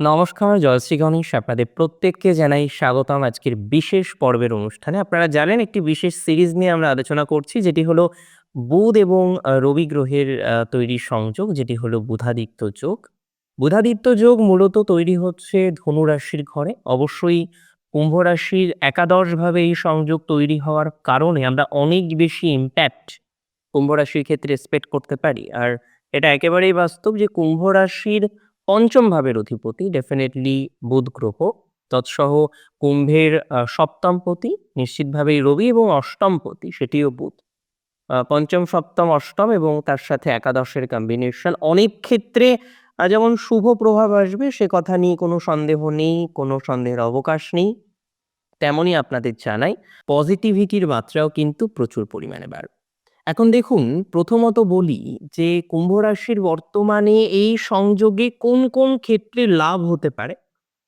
নমস্কার, জয়শ্রী গণেশ। আপনাদের প্রত্যেককে জানাই স্বাগতম আজকের বিশেষ পর্বের অনুষ্ঠানে। আপনারা জানেন একটি বিশেষ সিরিজ নিয়ে আমরা আলোচনা করছি যেটি হলো বুধ এবং রবি গ্রহের তৈরি সংযোগ যেটি হলো বুধাদিত্য যোগ। বুধাদিত্য যোগ মূলত তৈরি হচ্ছে ধনুরাশির ঘরে। অবশ্যই কুম্ভ রাশির একাদশ ভাবে এই সংযোগ তৈরি হওয়ার কারণে আমরা অনেক বেশি ইম্প্যাক্ট কুম্ভ রাশির ক্ষেত্রে এক্সপেক্ট করতে পারি। আর এটা একেবারেই বাস্তব যে কুম্ভ রাশির পঞ্চম ভাবের অধিপতি ডেফিনেটলি বুধ গ্রহ। তৎসহ কুম্ভের সপ্তমপতি নিশ্চিতভাবেই রবি এবং অষ্টমপতি সেটিও বুধ। পঞ্চম, সপ্তম, অষ্টম এবং তার সাথে একাদশের কম্বিনেশন অনেক ক্ষেত্রে যেমন শুভ প্রভাব আসবে সে কথা নিয়ে কোনো সন্দেহ নেই, কোনো সন্দেহের অবকাশ নেই। তেমনই আপনাদের জানাই পজিটিভিটির মাত্রাও কিন্তু প্রচুর পরিমাণে বাড়বে। এখন দেখুন প্রথমত বলি যে কুম্ভ রাশির বর্তমানে এই সংযোগে কোন, কোন ক্ষেত্রে লাভ হতে পারে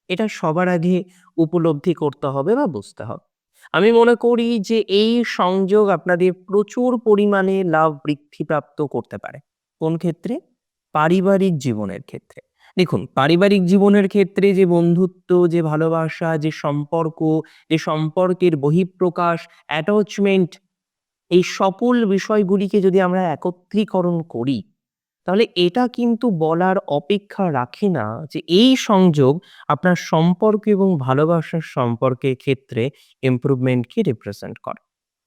এটা সবার আগে উপলব্ধি করতে হবে বা বুঝতে হবে। আমি মনে করি যে এই সংযোগ আপনাদের প্রচুর পরিমাণে লাভ বৃদ্ধিপ্রাপ্ত করতে পারে। কোন ক্ষেত্রে? পারিবারিক জীবনের ক্ষেত্রে। দেখুন পারিবারিক জীবনের ক্ষেত্রে যে বন্ধুত্ব, যে ভালোবাসা, যে সম্পর্ক, যে সম্পর্কের বহিঃপ্রকাশ, অ্যাটাচমেন্ট এই সকল বিষয়গুলিকে যদি আমরা একত্রীকরণ করি, তাহলে এটা কিন্তু বলার অপেক্ষা রাখে না যে এই সংযোগ আপনার সম্পর্ক এবং ভালোবাসার সম্পর্কের ক্ষেত্রে ইম্প্রুভমেন্টকে রিপ্রেজেন্ট করে।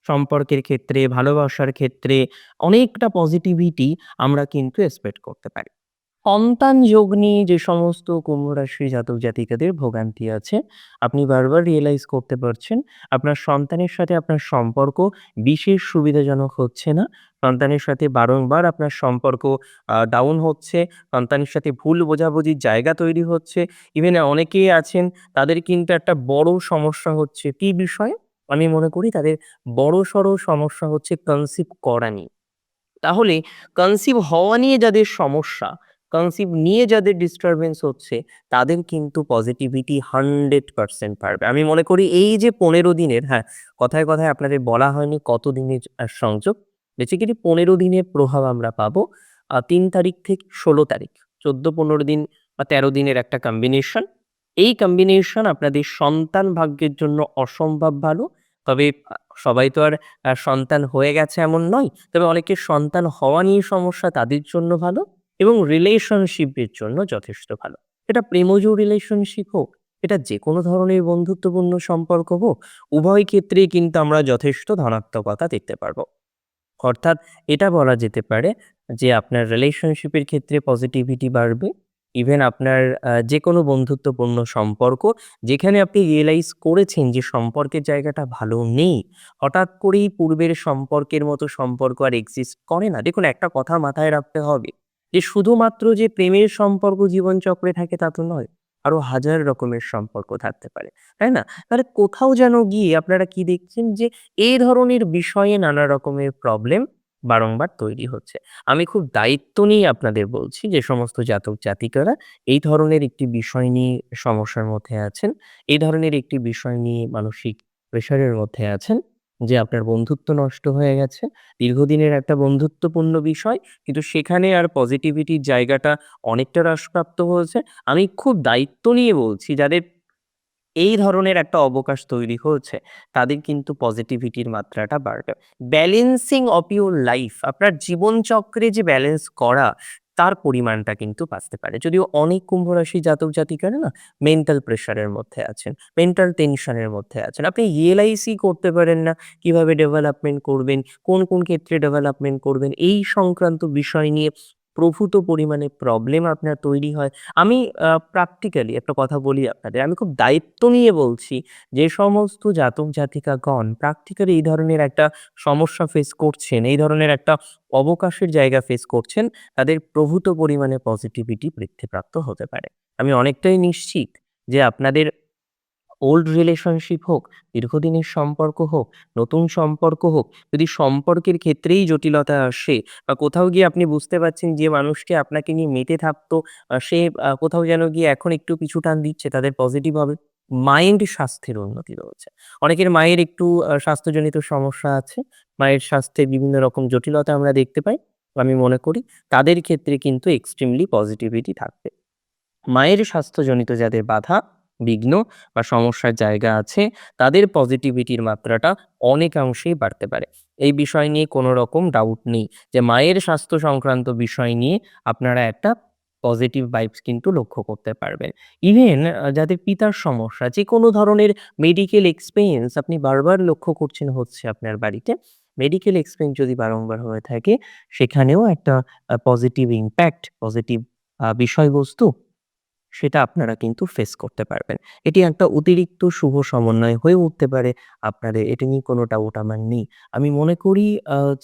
সম্পর্কের ক্ষেত্রে, ভালোবাসার ক্ষেত্রে অনেকটা পজিটিভিটি আমরা কিন্তু এক্সপেক্ট করতে পারি। সন্তান যোগ নিয়ে যে সমস্ত কুম্ভ রাশির জাতক-জাতিকাদের ভোগান্তি আছে, আপনি বারবার রিয়েলাইজ করতে পারছেন আপনার সন্তানের সাথে আপনার সম্পর্ক বিশেষ সুবিধাজনক হচ্ছে না। সন্তানের সাথে বারংবার আপনার সম্পর্ক ডাউন হচ্ছে, সন্তানের সাথে ভুল বোঝাবুঝির জায়গা তৈরি হচ্ছে। ইভেন অনেকেই আছেন তাদের কিন্তু একটা বড় সমস্যা হচ্ছে কি বিষয়ে? আমি মনে করি তাদের বড়সড় সমস্যা হচ্ছে কনসিভ করা নিয়ে। তাহলে কনসিভ হওয়া নিয়ে যাদের সমস্যা, কনসিভ নিয়ে যাদের ডিস্টারবেন্স হচ্ছে তাদের কিন্তু পজিটিভিটি 100% পারবে আমি মনে করি এই যে ১৫ দিনের হ্যাঁ, কথায়, কথায় আপনাদের বলা হয়নি কত দিনের সংযোগ। বেসিক্যালি ১৫ দিনের প্রভাব আমরা পাবো তিন তারিখ থেকে ১৬ তারিখ। ১৪-১৫ দিন বা ১৩ দিনের একটা কম্বিনেশন। এই কম্বিনেশন আপনাদের সন্তান ভাগ্যের জন্য অসম্ভব ভালো। তবে সবাই তো আর সন্তান হয়ে গেছে এমন নয়। তবে অনেকের সন্তান হওয়া নিয়ে সমস্যা তাদের জন্য ভালো এবং রিলেশনশিপের জন্য যথেষ্ট ভালো। এটা প্রেমজ রিলেশনশিপ হোক, এটা যে কোনো ধরনের বন্ধুত্বপূর্ণ সম্পর্ক হোক, উভয় ক্ষেত্রেই কিন্তু আমরা যথেষ্ট ধনাত্মকতা দেখতে পারব। অর্থাৎ এটা বলা যেতে পারে যে আপনার রিলেশনশিপের ক্ষেত্রে পজিটিভিটি বাড়বে। ইভেন আপনার যে কোনো বন্ধুত্বপূর্ণ সম্পর্ক যেখানে আপনি রিয়েলাইজ করেছেন যে সম্পর্কের জায়গাটা ভালো নেই, হঠাৎ করেই পূর্বের সম্পর্কের মতো সম্পর্ক আর এক্সিস্ট করে না। দেখুন একটা কথা মাথায় রাখতে হবে যে শুধুমাত্র যে প্রেমের সম্পর্ক জীবনচক্রে থাকে তা তো নয়। আরও হাজার রকমের সম্পর্ক থাকতে পারে। তাই না? তাহলে কোথাও যেন গিয়ে আপনারা কি দেখছেন যে এই ধরনের বিষয়ে নানা রকমের প্রবলেম বারংবার তৈরি হচ্ছে। আমি খুব দায়িত্ব নিয়ে আপনাদের বলছি যে সমস্ত জাতক-জাতিকারা এই ধরনের একটি বিষয় নিয়ে সমস্যার মধ্যে আছেন, এই ধরনের একটি বিষয় নিয়ে মানসিক প্রেশারের মধ্যে আছেন যে আপনার বন্ধুত্ব নষ্ট হয়ে গেছে। দীর্ঘদিনের একটা বন্ধুত্বপূর্ণ বিষয় কিন্তু সেখানে আর পজিটিভিটির জায়গাটা অনেকটা হ্রাসপ্রাপ্ত হয়েছে। আমি খুব দায়িত্ব নিয়ে বলছি, যাদের এই ধরনের একটা অবকাশ তৈরি হয়েছে, তাদের কিন্তু পজিটিভিটির মাত্রাটা বাড়বে। ব্যালেন্সিং অফ ইউর লাইফ আপনার জীবনচক্রে যে ব্যালেন্স করা তার পরিমাণটা কিন্তু বাঁচতে পারে। যদিও অনেক কুম্ভ রাশি জাতক-জাতিকারা না মেন্টাল প্রেশারের মধ্যে আছেন, মেন্টাল টেনশনের মধ্যে আছেন। আপনি রিয়েলাইজই করতে পারেন না কীভাবে ডেভেলপমেন্ট করবেন, কোন, কোন ক্ষেত্রে ডেভেলপমেন্ট করবেন এই সংক্রান্ত বিষয় নিয়ে প্রভূত পরিমাণে প্রবলেম আপনার তৈরি হয়। আমি প্র্যাকটিক্যালি একটা কথা বলি আপনাদের। আমি খুব দায়িত্ব নিয়ে বলছি যে সমস্ত জাতক-জাতিকাগণ প্র্যাকটিক্যালি এই ধরনের একটা সমস্যা ফেস করছেন, এই ধরনের একটা অবকাশের জায়গা ফেস করছেন, তাদের প্রভূত পরিমাণে পজিটিভিটি বৃদ্ধিপ্রাপ্ত হতে পারে। আমি অনেকটাই নিশ্চিত যে আপনাদের ওল্ড রিলেশনশিপ হোক, দীর্ঘদিনের সম্পর্ক হোক, নতুন সম্পর্ক হোক, যদি সম্পর্কের ক্ষেত্রেই জটিলতা আসে বা কোথাও গিয়ে আপনি বুঝতে পারছেন যে মানুষকে আপনাকে নিয়ে মেতে থাকতো সে কোথাও যেন গিয়ে এখন একটু পিছু টান দিচ্ছে তাদের পজিটিভ হবে। মাইন্ড স্বাস্থ্যের উন্নতি রয়েছে। অনেকের মায়ের একটু স্বাস্থ্যজনিত সমস্যা আছে। মায়ের স্বাস্থ্যে বিভিন্ন রকম জটিলতা আমরা দেখতে পাই। আমি মনে করি তাদের ক্ষেত্রে কিন্তু এক্সট্রিমলি পজিটিভিটি থাকবে। মায়ের স্বাস্থ্যজনিত যাদের বাধা, বিঘ্ন বা সমস্যার জায়গা আছে তাদের পজিটিভিটির মাত্রাটা অনেকাংশেই বাড়তে পারে। এই বিষয় নিয়ে কোনো রকম ডাউট নেই যে মায়ের স্বাস্থ্য সংক্রান্ত বিষয় নিয়ে আপনারা একটা পজিটিভ ভাইবস কিন্তু লক্ষ্য করতে পারবেন। ইভেন যাদের পিতার সমস্যা যে কোনো ধরনের মেডিকেল এক্সপেন্স আপনি বারবার লক্ষ্য করছেন হচ্ছে আপনার বাড়িতে। মেডিকেল এক্সপেন্স যদি বারংবার হয়ে থাকে সেখানেও একটা পজিটিভ ইমপ্যাক্ট, পজিটিভ বিষয়বস্তু সেটা আপনারা কিন্তু ফেস করতে পারবেন। এটি একটা অতিরিক্ত শুভ সমন্বয় হয়ে উঠতে পারে আপনাদের। এটা নিয়ে কোনো ডাউট আমার নেই। আমি মনে করি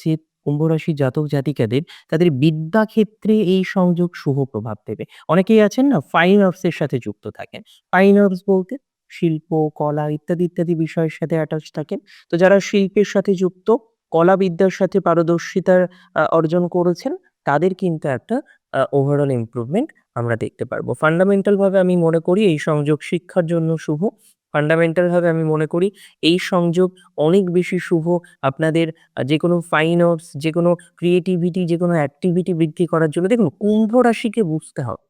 যে কুম্ভ রাশির জাতক-জাতিকাদের তাদের বিদ্যা ক্ষেত্রে এই সংযোগ শুভ প্রভাব দেবে। অনেকেই আছেন না ফাইন আর্টস এর সাথে যুক্ত থাকেন। ফাইন আর্টস বলতে শিল্প, কলা ইত্যাদি, ইত্যাদি বিষয়ের সাথে অ্যাটাচ থাকেন। তো যারা শিল্পের সাথে যুক্ত, কলা বিদ্যার সাথে পারদর্শিতার আ অর্জন করেছেন তাদের কিন্তু একটা ওভারঅল ইমপ্রুভমেন্ট আমরা দেখতে পারব। ফান্ডামেন্টাল ভাবে আমি মনে করি এই সংযোগ শিক্ষার জন্য শুভ। ফান্ডামেন্টাল ভাবে আমি মনে করি এই সংযোগ অনেক বেশি শুভ আপনাদের যে কোনো ফাইন আর্টস, যে কোনো ক্রিয়েটিভিটি, যে কোনো অ্যাক্টিভিটি বৃদ্ধি করার জন্য দেখুন কুম্ভ রাশিকে বুঝতে হবে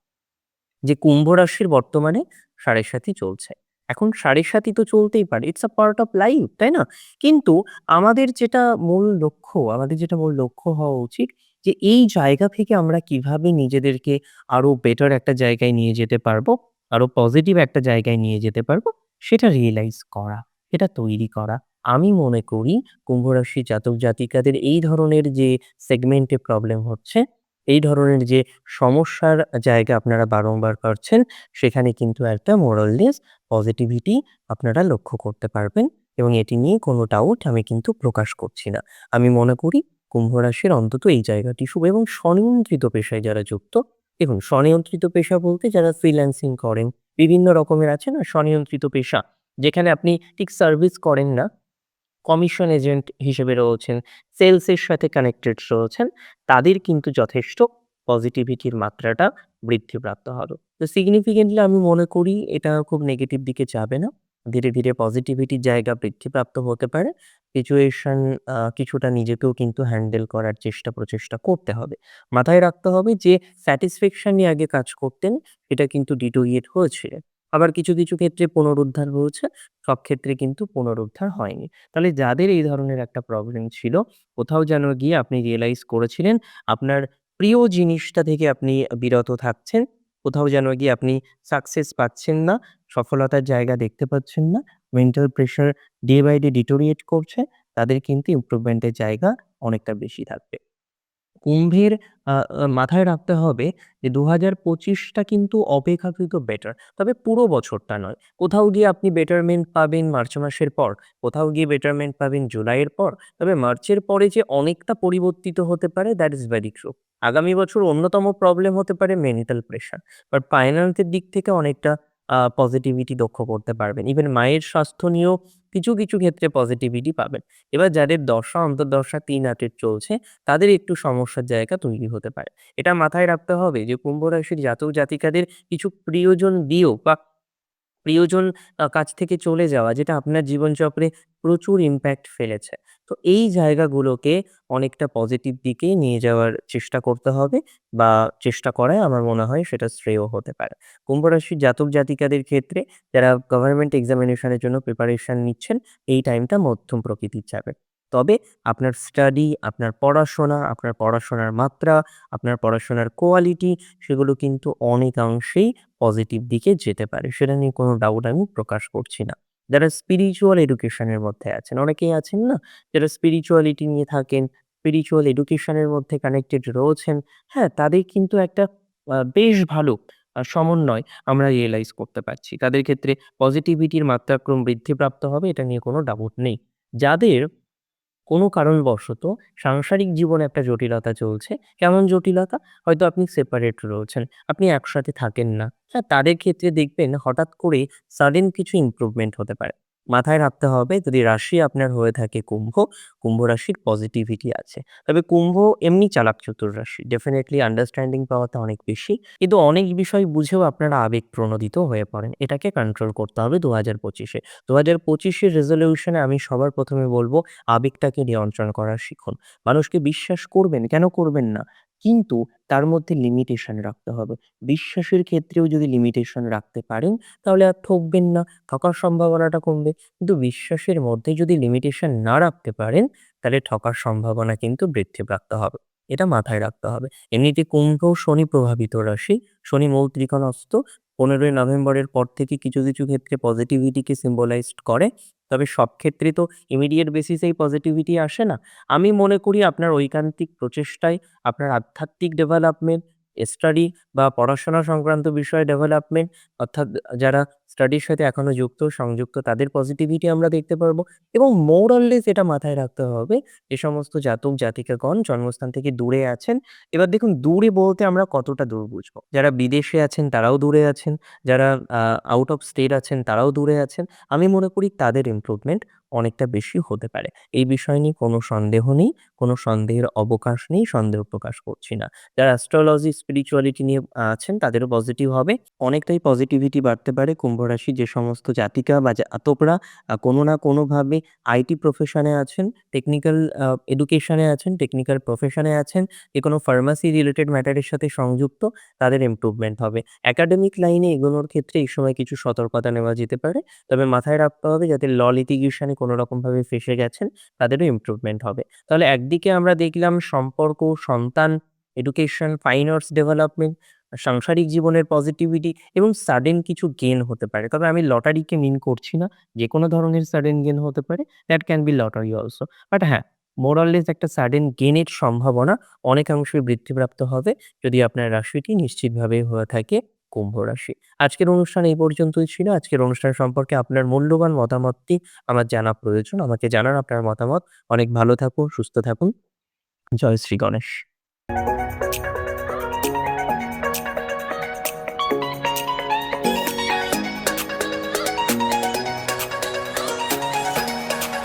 যে কুম্ভ রাশির বর্তমানে সাড়ে সাতি চলছে। এখন সাড়ে সাতি তো চলতেই পারে। It's a part of life, তাই না? কিন্তু আমাদের যেটা মূল লক্ষ্য, আমাদের যেটা মূল লক্ষ্য হওয়া উচিত যে এই জায়গা থেকে আমরা কীভাবে নিজেদেরকে আরও বেটার একটা জায়গায় নিয়ে যেতে পারব, আরও পজিটিভ একটা জায়গায় নিয়ে যেতে পারব, সেটা রিয়েলাইজ করা, সেটা তৈরি করা। আমি মনে করি কুম্ভ রাশির জাতক-জাতিকাদের এই ধরনের যে সেগমেন্টে প্রবলেম হচ্ছে, এই ধরনের যে সমস্যার জায়গা আপনারা বারংবার পাচ্ছেন, সেখানে কিন্তু একটা মোরাললেস পজিটিভিটি আপনারা লক্ষ্য করতে পারবেন এবং এটি নিয়ে কোনো ডাউট আমি কিন্তু প্রকাশ করছি না। আমি মনে করি কুম্ভ রাশির অন্তত এই জায়গাটি শুভ এবং স্বনিয়ন্ত্রিত পেশায় যারা যুক্ত, দেখুন স্বনিয়ন্ত্রিত পেশা বলতে যারা ফ্রিল্যান্সিং করেন, বিভিন্ন রকমের আছে না স্বনিয়ন্ত্রিত পেশা, যেখানে আপনি ঠিক সার্ভিস করেন না, কমিশন এজেন্ট হিসেবে রয়েছেন, সেলসের সাথে কানেক্টেড রয়েছেন, তাদের কিন্তু যথেষ্ট পজিটিভিটির মাত্রাটা বৃদ্ধিপ্রাপ্ত হবে। তো সিগনিফিকেন্টলি আমি মনে করি এটা খুব নেগেটিভ দিকে যাবে না। ধীরে, ধীরে পজিটিভিটির জায়গা বৃদ্ধিপ্রাপ্ত হতে পারে। সিচুয়েশন কিছুটা নিজেকেও কিন্তু হ্যান্ডেল করার চেষ্টা প্রচেষ্টা করতে হবে। মাথায় রাখতে হবে যে স্যাটিসফ্যাকশন নিয়ে আগে কাজ করতেন, এটা কিন্তু ডিটোরিয়েট হয়েছে। আবার কিছু, কিছু ক্ষেত্রে পুনরুদ্ধার হয়েছে, সব ক্ষেত্রে কিন্তু পুনরুদ্ধার হয়নি। তাহলে যাদের এই ধরনের একটা প্রবলেম ছিল, কোথাও যেন গিয়ে আপনি রিয়েলাইজ করেছিলেন আপনার প্রিয় জিনিসটা থেকে আপনি বিরত থাকছেন, কোথাও যেন গিয়ে আপনি সাকসেস পাচ্ছেন না, সফলতার জায়গা দেখতে পাচ্ছেন না, mental pressure day by day deteriorate করছে, তাদের কিন্তু ইমপ্রুভমেন্ট এর জায়গা অনেকটা বেশি থাকবে। কুম্ভের মাথায় রাখতে হবে যে দু হাজার পঁচিশটা কিন্তু অপেক্ষাকৃত বেটার। তবে পুরো বছরটা নয়। কোথাও গিয়ে আপনি বেটারমেন্ট পাবেন মার্চ মাসের পর, কোথাও গিয়ে বেটারমেন্ট পাবেন জুলাইয়ের পর। তবে মার্চের পরে যে অনেকটা পরিবর্তিত হতে পারে দ্যাট ইজ ভেরি ট্রু। আগামী বছর অন্যতম প্রবলেম হতে পারে মেন্টাল প্রেশার। বাট ফাইন্যান্সের দিক থেকে অনেকটা পজিটিভিটি লক্ষ্য করতে পারবেন। ইভেন মায়ের স্বাস্থ্য নিয়েও কিছু, কিছু ক্ষেত্রে পজিটিভিটি পাবেন। এবার যাদের দশা অন্তর্দশা তিন আটের চলছে, তাদের একটু সমস্যার জায়গা তৈরি হতে পারে। এটা মাথায় রাখতে হবে যে কুম্ভ রাশির জাতক-জাতিকাদের কিছু প্রিয়জন দিয়েও বা প্রিয়জন কাছ থেকে চলে যাওয়া যেটা আপনার জীবনচক্রে প্রচুর ইম্প্যাক্ট ফেলেছে। তো এই জায়গাগুলোকে অনেকটা পজিটিভ দিকে নিয়ে যাওয়ার চেষ্টা করতে হবে বা চেষ্টা করায় আমার মনে হয় সেটা শ্রেয় হতে পারে। কুম্ভ রাশির জাতক-জাতিকাদের ক্ষেত্রে যারা গভর্নমেন্ট এক্সামিনেশনের জন্য প্রিপারেশন নিচ্ছেন, এই টাইমটা মধ্যম প্রকৃতির যাবে। তবে আপনার স্টাডি, আপনার পড়াশোনা, আপনার পড়াশোনার মাত্রা, আপনার পড়াশোনার কোয়ালিটি সেগুলো কিন্তু অনেকাংশেই পজিটিভ দিকে যেতে পারে। সেটা নিয়ে কোনো ডাউট আমি প্রকাশ করছি না। যারা স্পিরিচুয়াল এডুকেশন এর মধ্যে আছেন, অনেকেই আছেন না? যারা স্পিরিচুয়ালিটি নিয়ে থাকেন, স্পিরিচুয়াল এডুকেশন এর মধ্যে কানেক্টেড রয়েছেন, হ্যাঁ, তাদের কিন্তু একটা বেশ ভালো সমন্বয় আমরা রিয়েলাইজ করতে পারছি। তাদের ক্ষেত্রে পজিটিভিটির মাত্রাক্রম বৃদ্ধিপ্রাপ্ত হবে এটা নিয়ে কোনো ডাউট নেই। যাদের কোনো কারণবশত সাংসারিক জীবনে একটা জটিলতা চলছে, কেমন জটিলতা? হয়তো আপনি সেপারেট রয়েছেন, আপনি একসাথে থাকেন না। হ্যাঁ, তাদের ক্ষেত্রে দেখবেন হঠাৎ করে সাডেন কিছু ইমপ্রুভমেন্ট হতে পারে। মাথায় রাখতে হবে যদি রাশি আপনার হয়ে থাকে কুম্ভ, কুম্ভ রাশির পজিটিভিটি আছে। তবে কুম্ভ এমনি চালাক চতুর রাশি। ডেফিনিটলি আন্ডারস্ট্যান্ডিং পাওয়ারটা অনেক বেশি। কিন্তু অনেক বিষয় বুঝেও আপনারা আবেগ প্রণোদিত হয়ে পড়েন। এটাকে কন্ট্রোল করতে হবে ২০২৫ এ। ২০২৫ এর রেজোলিউশন রেজলিউশনে আমি সবার প্রথমে বলব আবেগটাকে নিয়ন্ত্রণ করা শিখুন। মানুষকে বিশ্বাস করবেন, কেন করবেন না? কিন্তু তার মধ্যে লিমিটেশন রাখতে হবে। বিশ্বাসের ক্ষেত্রেও যদি লিমিটেশন রাখতে পারেন তাহলে আর ঠকবেন না, ঠকার সম্ভাবনাটা কমবে। কিন্তু বিশ্বাসের মধ্যে যদি লিমিটেশন না রাখতে পারেন তাহলে ঠকার সম্ভাবনা কিন্তু বৃদ্ধি বৃদ্ধিপ্রাপ্ত হবে। এটা মাথায় রাখতে হবে। এমনিতে কুম্ভ শনি প্রভাবিত রাশি, শনি মূল ত্রিকোণস্থ ১৫ই নভেম্বরের পর থেকে কিছু, কিছু ক্ষেত্রে পজিটিভিটিকে সিম্বলাইজড করে। তবে সব ক্ষেত্রে তো ইমিডিয়েট বেসিসেই পজিটিভিটি আসে না। আমি মনে করি আপনার ঐকান্তিক প্রচেষ্টায় আপনার আধ্যাত্মিক ডেভেলপমেন্ট, স্টাডি বা পড়াশোনা সংক্রান্ত বিষয়ে ডেভেলপমেন্ট অর্থাৎ যারা স্টাডির সাথে এখনও যুক্ত, সংযুক্ত তাদের পজিটিভিটি আমরা দেখতে পারব এবং মোর অর এটা মাথায় রাখতে হবে যে সমস্ত জাতক জাতিকাগণ জন্মস্থান থেকে দূরে আছেন। এবার দেখুন দূরে বলতে আমরা কতটা দূর বুঝব? যারা বিদেশে আছেন তারাও দূরে আছেন, যারা আউট অফ স্টেট আছেন তারাও দূরে আছেন। আমি মনে করি তাদের ইমপ্রুভমেন্ট অনেকটা বেশি হতে পারে। এই বিষয় নিয়ে কোনো সন্দেহ নেই, কোনো সন্দেহের অবকাশ নেই, সন্দেহ প্রকাশ করছি না। যারা অ্যাস্ট্রোলজি, স্পিরিচুয়ালিটি নিয়ে আছেন তাদেরও পজিটিভ হবে। অনেকটাই পজিটিভিটি বাড়তে পারে কুম্ভ রাশির যে সমস্ত জাতিকা বা জাতকরা কোনো না কোনোভাবে আইটি প্রফেশনে আছেন, টেকনিক্যাল এডুকেশনে আছেন, টেকনিক্যাল প্রফেশনে আছেন, যে কোনো ফার্মাসি রিলেটেড ম্যাটারের সাথে সংযুক্ত তাদের ইমপ্রুভমেন্ট হবে। একাডেমিক লাইনে এগুলোর ক্ষেত্রে এই সময় কিছু সতর্কতা নেওয়া যেতে পারে। তবে মাথায় রাখতে হবে যাতে ল লিটিগেশনে কোনো রকমভাবে ফেঁসে গেছেন তাদেরও ইমপ্রুভমেন্ট হবে। তাহলে একদিকে আমরা দেখলাম সম্পর্ক, সন্তান, এডুকেশন, ফাইন আর্টস ডেভেলপমেন্ট, সাংসারিক জীবনের পজিটিভিটি এবং সাডেন কিছু গেন হতে পারে। তবে আমি লটারিকে মিন করছি না। যেকোনো ধরনের সাডেন গেন হতে পারে। That can be lottery also. But হ্যাঁ, মোর অর লেস একটা সাডেন গেইনের সম্ভাবনা অনেকাংশে বৃদ্ধিপ্রাপ্ত হবে যদি আপনার রাশিটি নিশ্চিতভাবে হয়ে থাকে কুম্ভ রাশি। আজকের অনুষ্ঠান এই পর্যন্তই ছিল। আজকের অনুষ্ঠান সম্পর্কে আপনার মূল্যবান মতামতটি আমার জানা প্রয়োজন। আমাকে জানান আপনার মতামত। অনেক ভালো থাকুন, সুস্থ থাকুন। জয় শ্রী গণেশ।